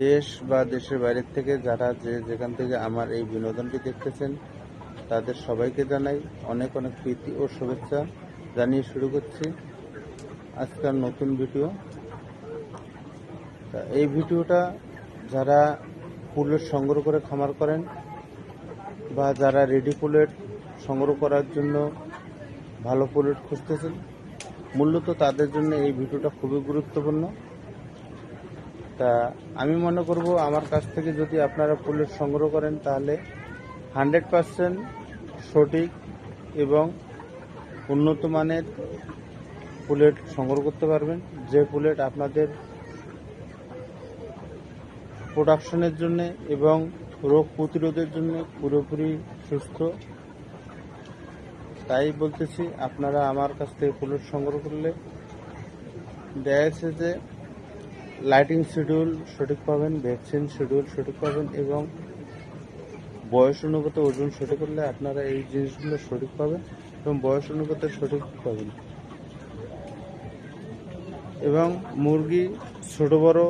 দেশ বা দেশের বাইরের থেকে যারা যে যেখান থেকে আমার এই বিনোদনটি দেখতেছেন, তাদের সবাইকে জানাই অনেক অনেক প্রীতি ও শুভেচ্ছা জানিয়ে শুরু করছি আজকাল নতুন ভিডিও। তা এই ভিডিওটা যারা পুলেট সংগ্রহ করে খামার করেন বা যারা রেডি পুলেট সংগ্রহ করার জন্য ভালো পুলেট খুঁজতেছেন, মূলত তাদের জন্য এই ভিডিওটা খুবই গুরুত্বপূর্ণ। তা আমি মনে করব আমার কাছ থেকে যদি আপনারা পুলেট সংগ্রহ করেন, তাহলে হান্ড্রেড পারসেন্ট সঠিক এবং উন্নত মানের পুলেট সংগ্রহ করতে পারবেন। যে পুলেট আপনাদের প্রোডাকশনের জন্য এবং রোগ প্রতিরোধের জন্য পুরোপুরি সুস্থ, তাই বলতেছি, আপনারা আমার কাছ থেকে পুলেট সংগ্রহ করলে যাচ্ছে যে লাইটিং শিডিউল সঠিক পাবেন ভ্যাকসিন শিডিউল সঠিক পাবেন এবং বয়স অনুপাতে ওজন সঠিক করলে আপনারা এই জিনিসগুলো সঠিক পাবেন এবং বয়স অনুপাতে সঠিক পাবেন। এবং মুরগি ছোট, বড়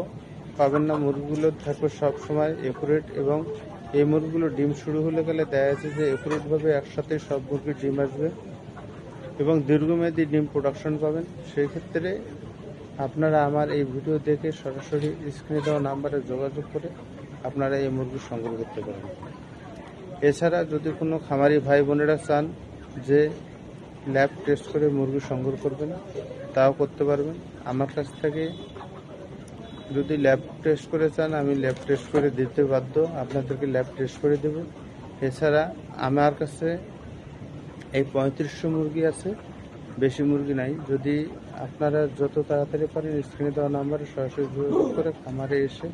পাবেন না। মুরগিগুলো থাকবে সবসময় একুরেট এবং এই মুরগিগুলো ডিম শুরু হলে গেলে দেখা যাচ্ছে যে একুরেটভাবে একসাথে সব মুরগির ডিম আসবে এবং দীর্ঘমেয়াদী ডিম প্রোডাকশন পাবেন। সেই ক্ষেত্রে আপনারা আমার এই ভিডিও দেখে সরাসরি স্ক্রিনে দেওয়া নাম্বারে যোগাযোগ করে আপনারা এই মুরগি সংগ্রহ করতে পারেন। এছাড়া যদি কোনো খামারি ভাই বোনেরা চান যে ল্যাব টেস্ট করে মুরগি সংগ্রহ করবেন, তাও করতে পারবেন। আমার কাছ থেকে যদি ল্যাব টেস্ট করে চান, আমি ল্যাব টেস্ট করে দিতে বাধ্য, আপনাদেরকে ল্যাব টেস্ট করে দেব। এছাড়া আমার কাছে এই পঁয়ত্রিশশো মুরগি আছে। বেশি মুরগি নাই। যদি আপনারা যত তাড়াতাড়ি পারেন স্ক্রিনে দেওয়া নাম্বারে সরাসরি যোগাযোগ করে খামারে এসে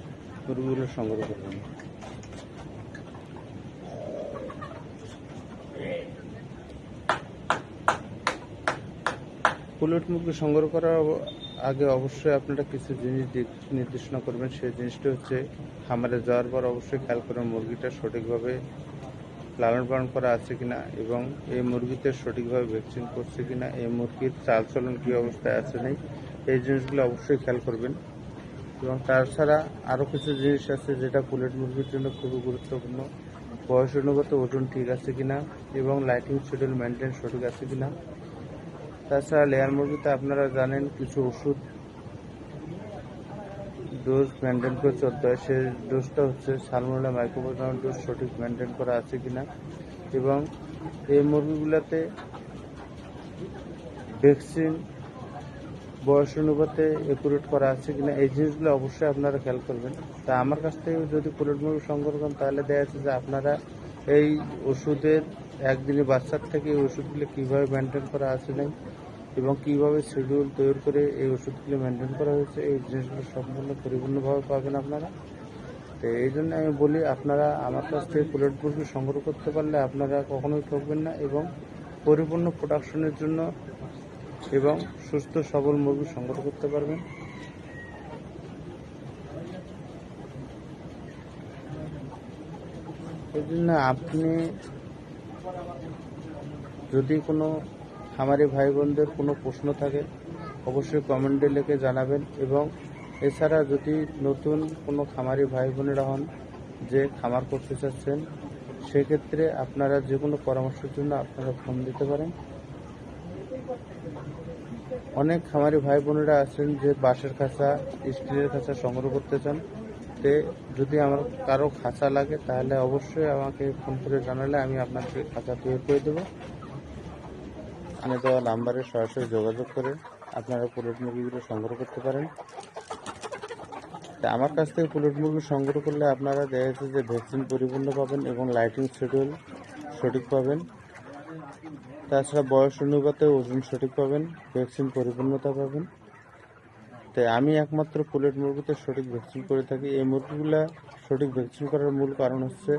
মুরগিগুলো সংগ্রহ করবেন পুলট মুরগি সংগ্রহ করার আগে অবশ্যই আপনারা কিছু জিনিস নির্দেশনা করবেন। সেই জিনিসটা হচ্ছে খামারে যাওয়ার পর অবশ্যই খেয়াল করবেন মুরগিটা সঠিকভাবে লালন পালন করা আছে কিনা এবং এই মুরগিতে সঠিকভাবে ভ্যাকসিন করছে কিনা, এই মুরগির চালচলন কী অবস্থায় আছে নেই, এই জিনিসগুলো অবশ্যই খেয়াল করবেন। এবং তাছাড়া আরও কিছু জিনিস আছে যেটা পুলেট মুরগির জন্য খুবই গুরুত্বপূর্ণ। বয়স অনুগত ওজন ঠিক আছে কিনা এবং লাইটিং শিডিউল মেনটেন সঠিক আছে কিনা। তাছাড়া লেয়ার মুরগিতে আপনারা জানেন কিছু ওষুধ ডোজ মেনটেন করে চলতে হয় সেই ডোজটা হচ্ছে সালমোলা মাইক্রোবোজাম ডোজ সঠিক মেনটেন করা আছে কিনা। এবং এই মুরগিগুলোতে ভ্যাকসিন বয়স অনুপাতে একুরেট করা আছে কিনা, এই জিনিসগুলো অবশ্যই আপনারা খেয়াল করবেন। তা আমার কাছ থেকে যদি পুলেট মুরগি সংগ্রহ করেন, তাহলে দেখা যাচ্ছে যে আপনারা এই ওষুধের একদিনে বাচ্চার থেকে এই ওষুধগুলো কীভাবে মেনটেন করা আছে নাই এবং কীভাবে শিডিউল তৈরি করে এই ওষুধগুলো মেনটেন করা হয়েছে, এই জিনিসগুলো সম্পূর্ণ পরিপূর্ণভাবে পাবেন আপনারা। তো এই জন্য আমি বলি, আপনারা আমার কাছ থেকে পুলেট মুরগি সংগ্রহ করতে পারলে আপনারা কখনোই ঠকবেন না এবং পরিপূর্ণ প্রোডাকশনের জন্য এবং সুস্থ, সবল মুরগি সংগ্রহ করতে পারবেন। এই জন্য আপনি যদি কোনো খামারি ভাই বোনদের কোনো প্রশ্ন থাকে, অবশ্যই কমেন্টে লিখে জানাবেন এবং এছাড়া যদি নতুন কোনো খামারি ভাই বোনেরা হন যে খামার করতে চাচ্ছেন, সেক্ষেত্রে আপনারা যে কোনো পরামর্শের জন্য আপনারা ফোন দিতে পারেন। অনেক খামারি ভাই বোনেরা আছেন যে বাঁশের খাঁচা, স্টিলের খাঁচা সংগ্রহ করতে চান। তে যদি আমার কারও খাঁচা লাগে, তাহলে অবশ্যই আমাকে ফোন করে জানালে আমি আপনাকে খাঁচা তৈরি করে দেবো। আমি দেওয়া নাম্বারে সরাসরি যোগাযোগ করে আপনারা পুলেট মুরগিগুলো সংগ্রহ করতে পারেন। তা আমার কাছ থেকে পুলেট মুরগি সংগ্রহ করলে আপনারা দেখা যাচ্ছে যে ভ্যাকসিন পরিপূর্ণ পাবেন এবং লাইটিং শিডিউল সঠিক পাবেন। তাছাড়া বয়স অনুপাতে ওজন সঠিক পাবেন, ভ্যাকসিন পরিপূর্ণতা পাবেন। তাই আমি একমাত্র পুলেট মুরগিতে সঠিক ভ্যাকসিন করে থাকি। এই মুরগিগুলা সঠিক ভ্যাকসিন করার মূল কারণ হচ্ছে,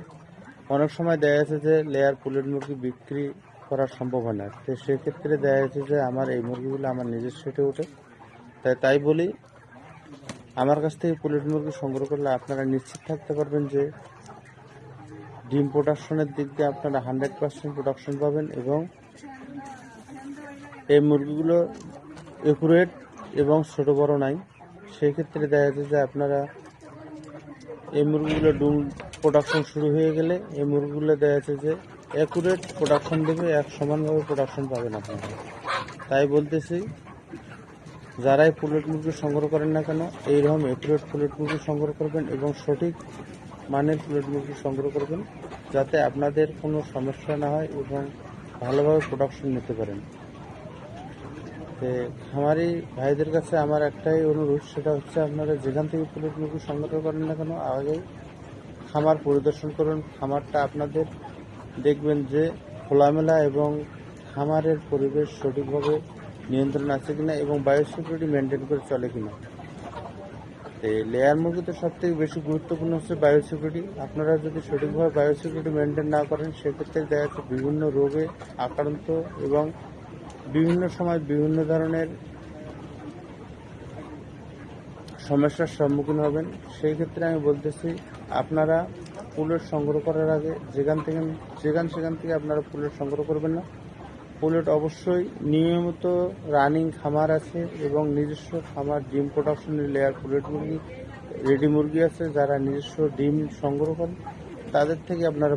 অনেক সময় দেখা যাচ্ছে যে লেয়ার পুলেট মুরগি বিক্রি করা সম্ভব হয় না। তো সেক্ষেত্রে দেখা যাচ্ছে যে আমার এই মুরগিগুলো আমার নিজের সেটে ওঠে। তাই তাই বলি, আমার কাছ থেকে পুলেট মুরগি সংগ্রহ করলে আপনারা নিশ্চিত থাকতে পারবেন যে ডিম প্রোডাকশনের দিক দিয়ে আপনারা হান্ড্রেড পার্সেন্ট প্রোডাকশন পাবেন এবং এই মুরগিগুলো একুরেট এবং ছোটো বড় নাই। সেই ক্ষেত্রে দেখা যাচ্ছে যে আপনারা এই মুরগিগুলো ডুম প্রোডাকশন শুরু হয়ে গেলে এই মুরগিগুলো দেখা যাচ্ছে যে অ্যাকুরেট প্রোডাকশন দেবে, এক সমানভাবে প্রোডাকশন পাবেন আপনারা। তাই বলতেছি, যারাই পুলেট মুরগি সংগ্রহ করেন না কেন, এইরকম একুরেট পুলেট মুরগি সংগ্রহ করবেন এবং সঠিক মানের পুলেট মুরগি সংগ্রহ করবেন, যাতে আপনাদের কোনো সমস্যা না হয় এবং ভালোভাবে প্রোডাকশন নিতে পারেন। তো খামারি ভাইদের কাছে আমার একটাই অনুরোধ, সেটা হচ্ছে আপনারা যেখান থেকে পুলেট মুরগি সংগ্রহ করেন না কেন, আগে খামার পরিদর্শন করুন, খামারটা আপনাদের দেখবেন যে খোলামেলা এবং খামারের পরিবেশ সঠিকভাবে নিয়ন্ত্রণ আছে কিনা এবং বায়োসিকিউরিটি মেনটেন করে চলে কিনা। লেয়ার মুরগিতে সব থেকে বেশি গুরুত্বপূর্ণ হচ্ছে বায়োসিকিউরিটি। আপনারা যদি সঠিকভাবে বায়োসিকিউরিটি মেনটেন না করেন, সেক্ষেত্রে দেখা যাচ্ছে বিভিন্ন রোগে আক্রান্ত এবং বিভিন্ন সময় বিভিন্ন ধরনের সমস্যার সম্মুখীন হবেন। সেই ক্ষেত্রে আমি বলতেছি, আপনারা পুলেট সংগ্রহ করার আগে যেখান থেকে যেখান সেখান থেকে আপনারা ফুলের সংগ্রহ করবেন না। ফুলের অবশ্যই নিয়মিত রানিং খামার আছে এবং নিজস্ব খামার, ডিম প্রোডাকশনের লেয়ার পুলেট মুরগি রেডি মুরগি আছে যারা নিজস্ব ডিম সংগ্রহ করেন, তাদের থেকে আপনারা